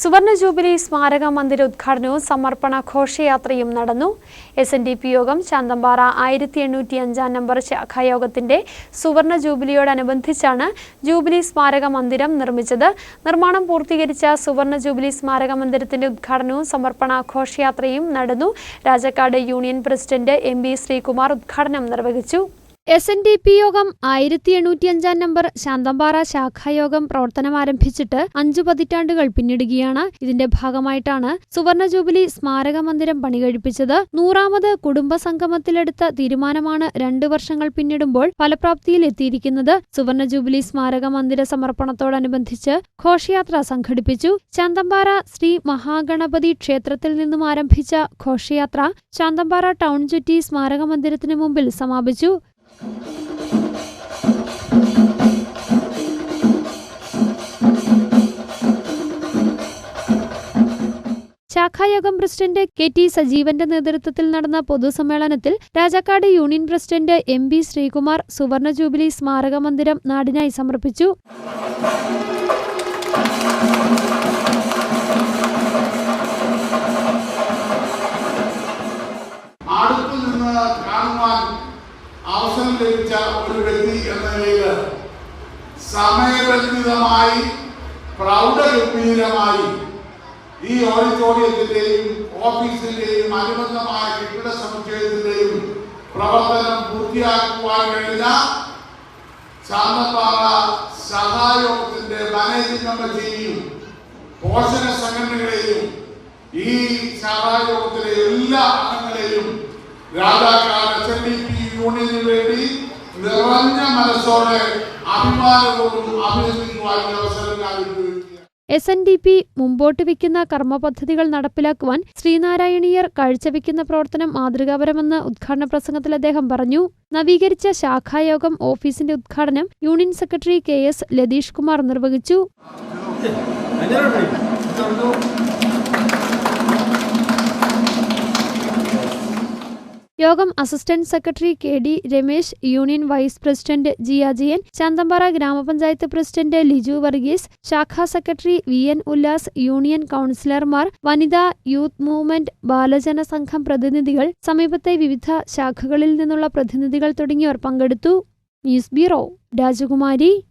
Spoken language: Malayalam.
സുവർണ ജൂബിലി സ്മാരക മന്ദിര ഉദ്ഘാടനവും സമർപ്പണ ഘോഷയാത്രയും നടന്നു. എസ് എൻ ഡി പി യോഗം ചാന്തമ്പാറ ആയിരത്തി എണ്ണൂറ്റി അഞ്ചാം നമ്പർ ശാഖായോഗത്തിന്റെ സുവർണ ജൂബിലിയോടനുബന്ധിച്ചാണ് ജൂബിലി സ്മാരക മന്ദിരം നിർമ്മിച്ചത്. നിർമ്മാണം പൂർത്തീകരിച്ച സുവർണ ജൂബിലി സ്മാരക മന്ദിരത്തിന്റെ ഉദ്ഘാടനവും സമർപ്പണ ഘോഷയാത്രയും നടന്നു. Rajakkad union president M B Sreekumar ഉദ്ഘാടനം നിർവഹിച്ചു. എസ് എൻ ഡി പി യോഗം ആയിരത്തി എണ്ണൂറ്റി അഞ്ചാം നമ്പർ ശാന്തമ്പാറ ശാഖായോഗം പ്രവർത്തനം ആരംഭിച്ചിട്ട് അഞ്ചു പതിറ്റാണ്ടുകൾ പിന്നിടുകയാണ്. ഇതിന്റെ ഭാഗമായിട്ടാണ് സുവർണ ജൂബിലി സ്മാരക മന്ദിരം പണികഴിപ്പിച്ചത്. നൂറാമത് കുടുംബ സംഗമത്തിലെടുത്ത തീരുമാനമാണ് രണ്ടു വർഷങ്ങൾ പിന്നിടുമ്പോൾ ഫലപ്രാപ്തിയിൽ എത്തിയിരിക്കുന്നത്. സുവർണ ജൂബിലി സ്മാരക മന്ദിര സമർപ്പണത്തോടനുബന്ധിച്ച് ഘോഷയാത്ര സംഘടിപ്പിച്ചു. ശാന്തമ്പാറ ശ്രീ മഹാഗണപതി ക്ഷേത്രത്തിൽ നിന്നും ആരംഭിച്ച ഘോഷയാത്ര ശാന്തമ്പാറ ടൗൺ ചുറ്റി സ്മാരക മന്ദിരത്തിനു മുമ്പിൽ സമാപിച്ചു. ശാഖായോഗം പ്രസിഡന്റ് കെ ടി സജീവന്റെ നേതൃത്വത്തിൽ നടന്ന പൊതുസമ്മേളനത്തിൽ Rajakkad union president M B Sreekumar സുവർണ ജൂബിലി സ്മാരക മന്ദിരം നാടിനായി സമർപ്പിച്ചു. അടുത്തു കാണുവാൻ അവസരം ലഭിച്ച ഒരു വ്യക്തി എന്ന നിലയിൽ സമയബന്ധിതമായി പ്രൗഢഗംഭീരമായി ഈ ഓഡിറ്റോറിയത്തിന്റെയും ഓഫീസിന്റെയും അനുബന്ധമായ കെട്ടിട സമുച്ചയത്തിന്റെയും പ്രവർത്തനം പൂർത്തിയാക്കുവാൻ കഴിഞ്ഞ ചാന്നപ്പാറ സഹായോഗത്തിന്റെ മാനേജിംഗ് കമ്മിറ്റിയെയും പോഷക സംഘടനകളെയും ഈ സഹായോഗത്തിലെ എല്ലാ അംഗങ്ങളെയും രാജാക്കാർ എസ് എൻ വേണ്ടി നിറഞ്ഞ മനസ്സോടെ അഭിമാനപൂർവം അഭിനന്ദിക്കുവാൻ അവസരം ഉപയോഗിക്കുകയാണ് എസ് എൻ ഡി പി മുമ്പോട്ട് വയ്ക്കുന്ന കർമ്മപദ്ധതികൾ നടപ്പിലാക്കുവാൻ ശ്രീനാരായണീയർ കാഴ്ചവെക്കുന്ന പ്രവർത്തനം മാതൃകാപരമെന്ന് ഉദ്ഘാടന പ്രസംഗത്തിൽ അദ്ദേഹം പറഞ്ഞു. നവീകരിച്ച ശാഖായോഗം ഓഫീസിന്റെ ഉദ്ഘാടനം union secretary K S Latheesh Kumar നിർവഹിച്ചു. യോഗം assistant secretary K D Ramesh union vice president G Ajayan Chanthampara ഗ്രാമപഞ്ചായത്ത് പ്രസിഡന്റ് ലിജു വർഗീസ് ശാഖാ secretary V N Ullas union കൗൺസിലർമാർ വനിതാ യൂത്ത് മൂവ്മെന്റ് ബാലജന സംഘം പ്രതിനിധികൾ സമീപത്തെ വിവിധ ശാഖകളിൽ നിന്നുള്ള പ്രതിനിധികൾ തുടങ്ങിയവർ പങ്കെടുത്തു. ന്യൂസ് ബ്യൂറോ രാജകുമാരി.